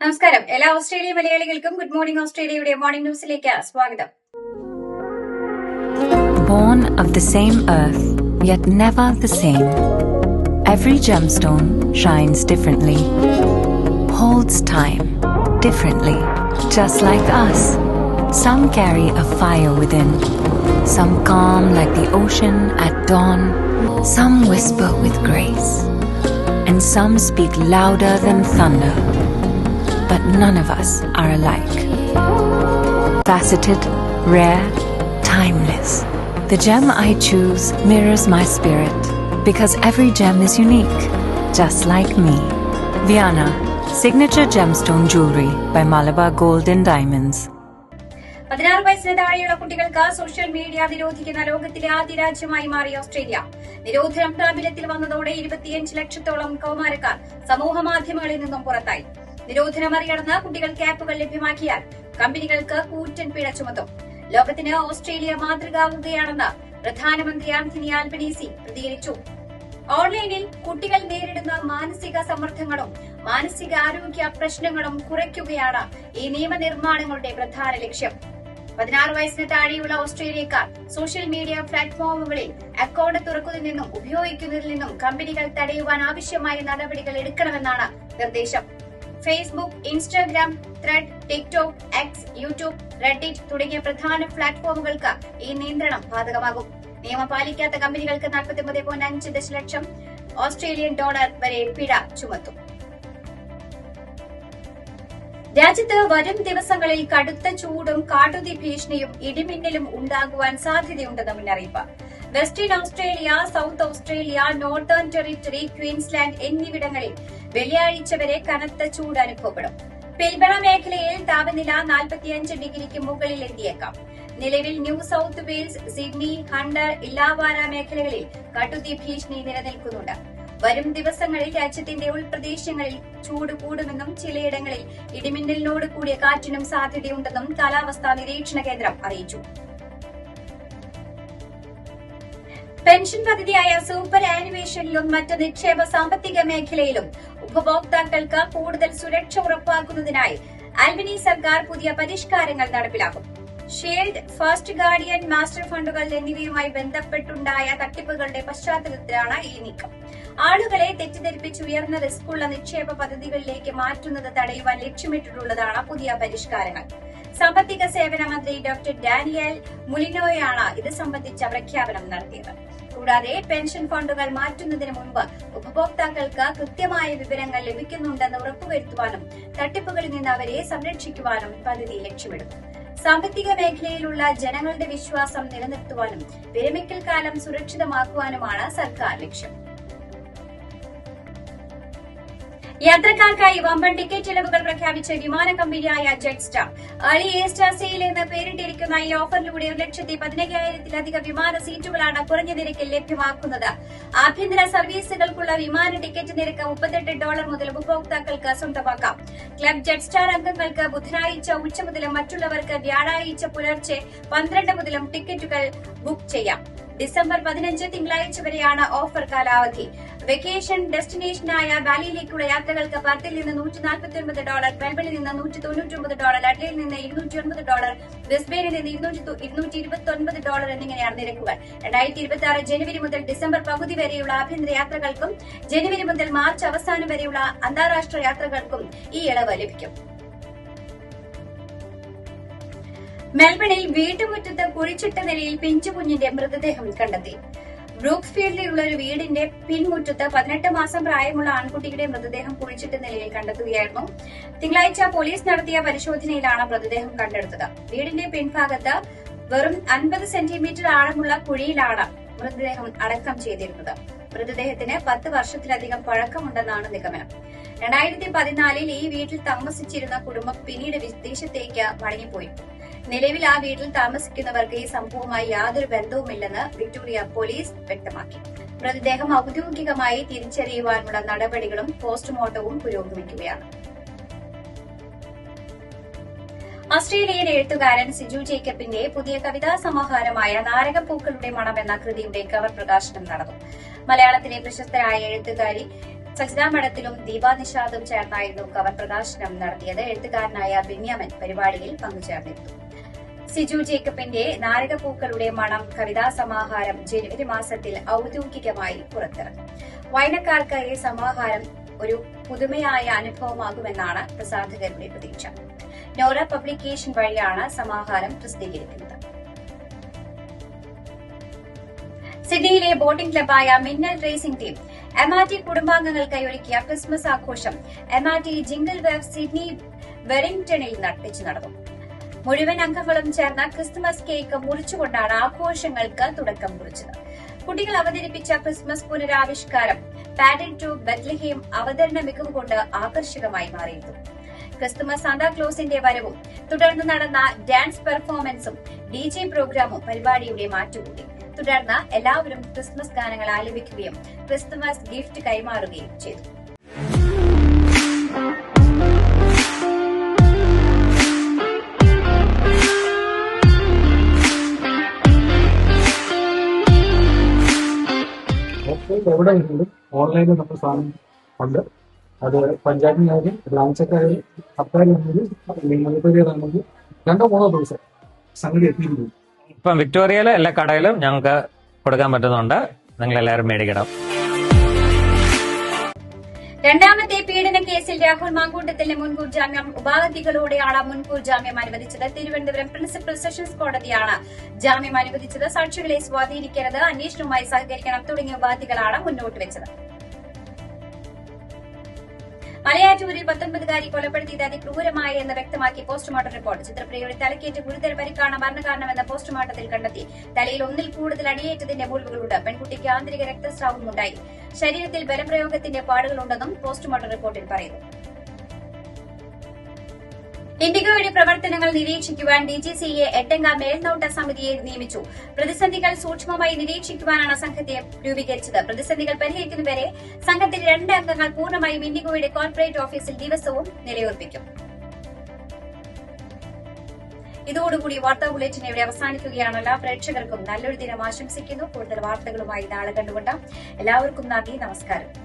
നമസ്കാരം എല്ലാ ഓസ്ട്രേലിയ മലയാളികൾക്കും ഗുഡ് മോർണിംഗ് ഓസ്ട്രേലിയയുടെ മോർണിംഗ് ന്യൂസിലേക്ക് സ്വാഗതം Born of the same earth, yet never the same. Every gemstone shines differently, holds time differently, just like us. Some carry a fire within, some calm like the ocean at dawn, some whisper with grace, and some speak louder than thunder. But none of us are alike. Faceted, rare, timeless. The gem I choose mirrors my spirit because every gem is unique, just like me. Viana, signature gemstone jewelry by Malabar Gold and Diamonds. പതിനാറ് വയസ്സിന് താഴെയുള്ള കുട്ടികൾക്ക് social media നിരോധിക്കുന്ന ലോകത്തിലെ ആദ്യ രാജ്യമായി മാറി Australia നിരോധനം പ്രാബല്യത്തിൽ വന്നതോടെ ഇരുപത്തിയഞ്ച് ലക്ഷത്തോളം കൌമാരക്കാർ സമൂഹ മാധ്യമങ്ങളിൽ നിന്നും പുറത്തായി നിരോധനം മറികടന്ന് കുട്ടികൾ ക്യാപ്പുകൾ ലഭ്യമാക്കിയാൽ കമ്പനികൾക്ക് കൂറ്റൻ പിഴ ചുമത്തും. ലോകത്തിന് ഓസ്ട്രേലിയ മാതൃകാവുകയാണെന്ന് പ്രധാനമന്ത്രി ആന്റണി ആൽബനീസി പ്രതികരിച്ചു. ഓൺലൈനിൽ കുട്ടികൾ നേരിടുന്ന മാനസിക സമ്മർദ്ദങ്ങളും മാനസിക ആരോഗ്യ പ്രശ്നങ്ങളും കുറയ്ക്കുകയാണ് ഈ നിയമനിർമ്മാണങ്ങളുടെ പ്രധാന ലക്ഷ്യം. പതിനാറ് വയസ്സിന് താഴെയുള്ള ഓസ്ട്രേലിയക്കാർ സോഷ്യൽ മീഡിയ പ്ലാറ്റ്ഫോമുകളിൽ അക്കൌണ്ട് തുറക്കുന്നതിൽ നിന്നും ഉപയോഗിക്കുന്നതിൽ നിന്നും കമ്പനികൾ തടയുവാൻ ആവശ്യമായ നടപടികൾ എടുക്കണമെന്നാണ് നിർദ്ദേശം. Facebook Instagram Thread TikTok X YouTube Reddit തുടങ്ങിയ പ്രധാന പ്ലാറ്റ്ഫോമുകൾക്ക് ഈ നിയന്ത്രണം ബാധകമാകും. നിയമം പാലിക്കാത്ത കമ്പനികൾക്ക് നാൽപ്പത്തിയൊമ്പത് പോയിന്റ് അഞ്ച് ദശലക്ഷം ഓസ്ട്രേലിയൻ ഡോളർ വരെ പിഴ ചുമത്തും. രാജ്യത്ത് വരും ദിവസങ്ങളിൽ കടുത്ത ചൂടും കാട്ടുതീ ഭീഷണിയും ഇടിമിന്നലും ഉണ്ടാകുവാൻ സാധ്യതയുണ്ടെന്ന് മുന്നറിയിപ്പ്. Western Australia South Australia Northern Territory Queensland എന്നിവിടങ്ങളിൽ വെള്ളിയാഴ്ച വരെ കനത്ത ചൂട് അനുഭവപ്പെടും പിൽബണ മേഖലയിൽ താപനില 45 ഡിഗ്രിക്ക് മുകളിൽ എത്തിയേക്കാം. നിലവിൽ New South Wales Sydney Hunter Illawarra മേഖലകളിൽ കട്ടുതീ ഭീഷണി നിലനിൽക്കുന്നുണ്ട്. വരും ദിവസങ്ങളിൽ രാജ്യത്തിന്റെ ഉൾപ്രദേശങ്ങളിൽ ചൂട് കൂടുമെന്നും ചിലയിടങ്ങളിൽ ഇടിമിന്നലിനോട് കൂടിയ കാറ്റിനും സാധ്യതയുണ്ടെന്നും കാലാവസ്ഥാ നിരീക്ഷണ കേന്ദ്രം അറിയിച്ചു. പെൻഷൻ പദ്ധതിയായ സൂപ്പർ ആനിവേഷനിലും മറ്റ് നിക്ഷേപ സാമ്പത്തിക മേഖലയിലും ഉപഭോക്താക്കൾക്ക് കൂടുതൽ സുരക്ഷ ഉറപ്പാക്കുന്നതിനായി അൽബനി സർക്കാർ പുതിയ പരിഷ്കാരങ്ങൾ നടപ്പിലാക്കും. ഷെയർഡ് ഫസ്റ്റ് ഗാർഡിയൻ മാസ്റ്റർ ഫണ്ടുകൾ എന്നിവയുമായി ബന്ധപ്പെട്ടുണ്ടായ തട്ടിപ്പുകളുടെ പശ്ചാത്തലത്തിലാണ് ഈ നീക്കം. ആളുകളെ തെറ്റിദ്ധരിപ്പിച്ച് ഉയർന്ന റിസ്ക്കുള്ള നിക്ഷേപ പദ്ധതികളിലേക്ക് മാറ്റുന്നത് തടയുവാൻ ലക്ഷ്യമിട്ടിട്ടുള്ളതാണ് പുതിയ പരിഷ്കാരങ്ങൾ. സാമ്പത്തിക സേവന മന്ത്രി ഡോക്ടർ ഡാനിയൽ മുലിനോയാണ് ഇത് സംബന്ധിച്ച പ്രഖ്യാപനം നടത്തിയത്. കൂടാതെ പെൻഷൻ ഫണ്ടുകൾ മാറ്റുന്നതിന് മുൻപ് ഉപഭോക്താക്കൾക്ക് കൃത്യമായ വിവരങ്ങൾ ലഭിക്കുന്നുണ്ടെന്ന് ഉറപ്പുവരുത്തുവാനും തട്ടിപ്പുകളിൽ നിന്ന് അവരെ സംരക്ഷിക്കുവാനും പദ്ധതി ലക്ഷ്യമിടുന്നു സാമ്പത്തിക മേഖലയിലുള്ള ജനങ്ങളുടെ വിശ്വാസം നിലനിർത്തുവാനും വിരമിക്കൽ കാലം സുരക്ഷിതമാക്കുവാനുമാണ് സർക്കാർ ലക്ഷ്യം. യാത്രക്കാർക്കായി വമ്പൻ ടിക്കറ്റ് ചെലവുകൾ പ്രഖ്യാപിച്ച വിമാന കമ്പനിയായ Jetstar star a star sale എന്ന് പേരിട്ടിരിക്കുന്ന ഈ ഓഫറിലൂടെ ഒരു ലക്ഷത്തി പതിനയ്യായിരത്തിലധികം വിമാന സീറ്റുകളാണ് കുറഞ്ഞ നിരക്കിൽ ലഭ്യമാക്കുന്നത്. ആഭ്യന്തര സർവീസുകൾക്കുള്ള വിമാന ടിക്കറ്റ് നിരക്ക് മുപ്പത്തെട്ട് ഡോളർ മുതൽ ഉപഭോക്താക്കൾക്ക് സ്വന്തമാക്കാം. ക്ലബ് ജെറ്റ്സ്റ്റാർ അംഗങ്ങൾക്ക് ബുധനാഴ്ച ഉച്ച മുതലും മറ്റുള്ളവർക്ക് വ്യാഴാഴ്ച പുലർച്ചെ പന്ത്രണ്ട് മുതലും ടിക്കറ്റുകൾ ബുക്ക് ചെയ്യാം. ഡിസംബർ പതിനഞ്ച് തിങ്കളാഴ്ച വരെയാണ് ഓഫർ കാലാവധി. വെക്കേഷൻ ഡെസ്റ്റിനേഷനായ വാലിയിലേക്കുള്ള യാത്രകൾക്ക് പർത്തിൽ നിന്ന് നൂറ്റി നാൽപ്പത്തി ഒൻപത് ഡോളർ മെൽബണിൽ നിന്ന് നൂറ്റി തൊണ്ണൂറ്റി ഒമ്പത് ഡോളർ ലഡ്ലയിൽ നിന്ന് ഇരുന്നൂറ്റി ഒൻപത് ഡോളർ ബ്രിസ്ബെയിനിൽ നിന്ന് ഇരുന്നൂറ്റി ഇരുന്നൂറ്റി ഇരുപത്തി ഒൻപത് ഡോളർ എന്നിങ്ങനെയാണ് നിരക്കുകൾ. രണ്ടായിരത്തി ഇരുപത്തി ആറ് ജനുവരി മുതൽ ഡിസംബർ പകുതി വരെയുള്ള ആഭ്യന്തര യാത്രകൾക്കും ജനുവരി മുതൽ മാർച്ച് അവസാനം വരെയുള്ള അന്താരാഷ്ട്ര യാത്രകൾക്കും ഈ ഇളവ് ലഭിക്കും. മെൽബണിൽ വീട്ടുമുറ്റത്ത് കുഴിച്ചിട്ട നിലയിൽ പിഞ്ചുകുഞ്ഞിന്റെ മൃതദേഹം കണ്ടെത്തി. ബ്രൂക്സ്ഫീൽഡിലുള്ള ഒരു വീടിന്റെ പിൻമുറ്റത്ത് പതിനെട്ട് മാസം പ്രായമുള്ള ആൺകുട്ടിയുടെ മൃതദേഹം കുഴിച്ചിട്ട നിലയിൽ കണ്ടെത്തുകയായിരുന്നു. തിങ്കളാഴ്ച പോലീസ് നടത്തിയ പരിശോധനയിലാണ് മൃതദേഹം കണ്ടെടുത്തത്. വീടിന്റെ പിൻഭാഗത്ത് വെറും അൻപത് സെന്റിമീറ്റർ ആഴമുള്ള കുഴിയിലാണ് മൃതദേഹം അടക്കം ചെയ്തിരുന്നത്. മൃതദേഹത്തിന് പത്ത് വർഷത്തിലധികം പഴക്കമുണ്ടെന്നാണ് നിഗമനം. രണ്ടായിരത്തി പതിനാലിൽ ഈ വീട്ടിൽ താമസിച്ചിരുന്ന കുടുംബം പിന്നീട് വിദേശത്തേക്ക് മടങ്ങിപ്പോയി. നിലവിൽ ആ വീട്ടിൽ താമസിക്കുന്നവർക്ക് ഈ സംഭവവുമായി യാതൊരു ബന്ധവുമില്ലെന്ന് വിക്ടോറിയ പോലീസ് വ്യക്തമാക്കി. മൃതദേഹം ഔദ്യോഗികമായി തിരിച്ചറിയുവാനുള്ള നടപടികളും പോസ്റ്റ്മോർട്ടവും പുരോഗമിക്കുകയാണ്. ഓസ്ട്രേലിയൻ എഴുത്തുകാരൻ സിജു ജേക്കബിന്റെ പുതിയ കവിതാ സമാഹാരമായ നാരകപ്പൂക്കളുടെ മണം എന്ന കൃതിയുടെ കവർ പ്രകാശനം നടന്നു. മലയാളത്തിലെ പ്രശസ്തരായ എഴുത്തുകാരി സജിതാമഠത്തിലും ദീപാനിഷാദും ചേർന്നായിരുന്നു കവർ പ്രകാശനം നടത്തിയത്. എഴുത്തുകാരനായ ബെന്യാമൻ പരിപാടിയിൽ പങ്കുചേർന്നിരുന്നു. സിജു ജേക്കബിന്റെ നാരകപ്പൂക്കളുടെ മണം കവിതാ സമാഹാരം ജനുവരി മാസത്തിൽ ഔദ്യോഗികമായി പുറത്തിറങ്ങി. വായനക്കാർക്ക് ഈ സമാഹാരം ഒരു പുതുമയായ അനുഭവമാകുമെന്നാണ് പ്രസാധകരുടെ പ്രതീക്ഷ. നോറ പബ്ലിക്കേഷൻ വഴിയാണ് സമാഹാരം പ്രസിദ്ധീകരിക്കുന്നത്. സിഡ്നിയിലെ ബോട്ടിംഗ് ക്ലബായ Minnal racing team M R T കുടുംബാംഗങ്ങൾക്കായി ഒരുക്കിയ ക്രിസ്മസ് ആഘോഷം M R T jingle web Sydney വെറിംഗ്ടണിൽ നടത്തിച്ചു നടന്നു. മുഴുവൻ അംഗങ്ങളും ചേർന്ന ക്രിസ്മസ് കേക്ക് മുറിച്ചുകൊണ്ടാണ് ആഘോഷങ്ങൾക്ക് തുടക്കം കുറിച്ചത്. കുട്ടികൾ അവതരിപ്പിച്ച ക്രിസ്മസ് പുനരാവിഷ്കാരം പാഡിൻ ടു ബത്ലഹേം അവതരണ മികവ് കൊണ്ട് ആകർഷകമായി മാറിയിരുന്നു. ക്രിസ്തുമസ് സാന്താക്ലോസിന്റെ വരവും തുടർന്ന് നടന്ന ഡാൻസ് പെർഫോമൻസും ഡി ജെ പ്രോഗ്രാമും പരിപാടിയുടെ മാറ്റുകൂട്ടി. തുടർന്ന് എല്ലാവരും ക്രിസ്മസ് ഗാനങ്ങൾ ആലപിക്കുകയും ക്രിസ്തുമസ് ഗിഫ്റ്റ് കൈമാറുകയും ചെയ്തു. എവിടെ വരുന്നുണ്ട് ഓൺലൈനിൽ നമ്മൾ സാധനം ഉണ്ട്. അത് പഞ്ചായത്തിനായാലും ബ്രാഞ്ചൊക്കെ അപ്പായാലും മുനിസിപ്പാലിറ്റിയാണെങ്കിൽ രണ്ടോ മൂന്നോ ദിവസം സംഗതി എത്തിയിരുന്നു ഇപ്പം വിക്ടോറിയയിലെ എല്ലാ കടയിലും ഞങ്ങൾക്ക് കൊടുക്കാൻ പറ്റുന്നുണ്ട്. നിങ്ങൾ എല്ലാവരും മേടിക്കണം. രണ്ടാമത്തെ പീഡന കേസിൽ രാഹുൽ മാങ്കൂട്ടത്തിന്റെ മുൻകൂർ ജാമ്യം ഉപാധികളോടെയാണ് മുൻകൂർ ജാമ്യം അനുവദിച്ചത്. തിരുവനന്തപുരം പ്രിൻസിപ്പൽ സെഷൻസ് കോടതിയാണ് ജാമ്യം അനുവദിച്ചത് സാക്ഷികളെ സ്വാധീനിക്കരുത് അന്വേഷണവുമായി സഹകരിക്കണം തുടങ്ങിയ ഉപാധികളാണ് മുന്നോട്ട് വെച്ചത്. മലയാറ്റൂരിൽ പത്തൊൻപതുകാരി കൊലപ്പെടുത്തിയത് അതിക്രൂരമായി എന്ന് വ്യക്തമാക്കി പോസ്റ്റ്മോർട്ടം റിപ്പോർട്ട്. ചിത്രപ്രിയയുടെ തലക്കേറ്റ് ഗുരുതര പരിക്കാണ് മരണകാരണമെന്ന് പോസ്റ്റ്മോർട്ടത്തിൽ കണ്ടെത്തി. തലയിൽ ഒന്നിൽ കൂടുതൽ അടിയേറ്റതിന്റെ മുറിവുകളുണ്ട്. പെൺകുട്ടിക്ക് ആന്തരിക രക്തസ്രാവമുണ്ടായി. ശരീരത്തിൽ ബലപ്രയോഗത്തിന്റെ പാടുകളുണ്ടെന്നും പോസ്റ്റ്മോർട്ടം റിപ്പോർട്ടിൽ പറയുന്നു. ഇൻഡിഗോയുടെ പ്രവർത്തനങ്ങൾ നിരീക്ഷിക്കുവാൻ ഡിജിസിഎ എട്ടംഗ മേൽനോട്ട സമിതിയെ നിയമിച്ചു. പ്രതിസന്ധികൾ സൂക്ഷ്മമായി നിരീക്ഷിക്കുവാനാണ് സംഘത്തെ രൂപീകരിച്ചത്. പ്രതിസന്ധികൾ പരിഹരിക്കുന്നവരെ സംഘത്തിന്റെ രണ്ട് അംഗങ്ങൾ പൂർണമായും ഇൻഡിഗോയുടെ കോർപ്പറേറ്റ് ഓഫീസിൽ ദിവസവും നിലയുറപ്പിക്കും. ഇതോടുകൂടി വാർത്താ ബുള്ളറ്റിൻ ഇവിടെ അവസാനിക്കുകയാണ് എല്ലാ പ്രേക്ഷകർക്കും നല്ലൊരു ദിനം ആശംസിക്കുന്നു. കൂടുതൽ വാർത്തകളുമായി നാളെ കണ്ടുകൊണ്ടാം എല്ലാവർക്കും നന്ദി. നമസ്കാരം.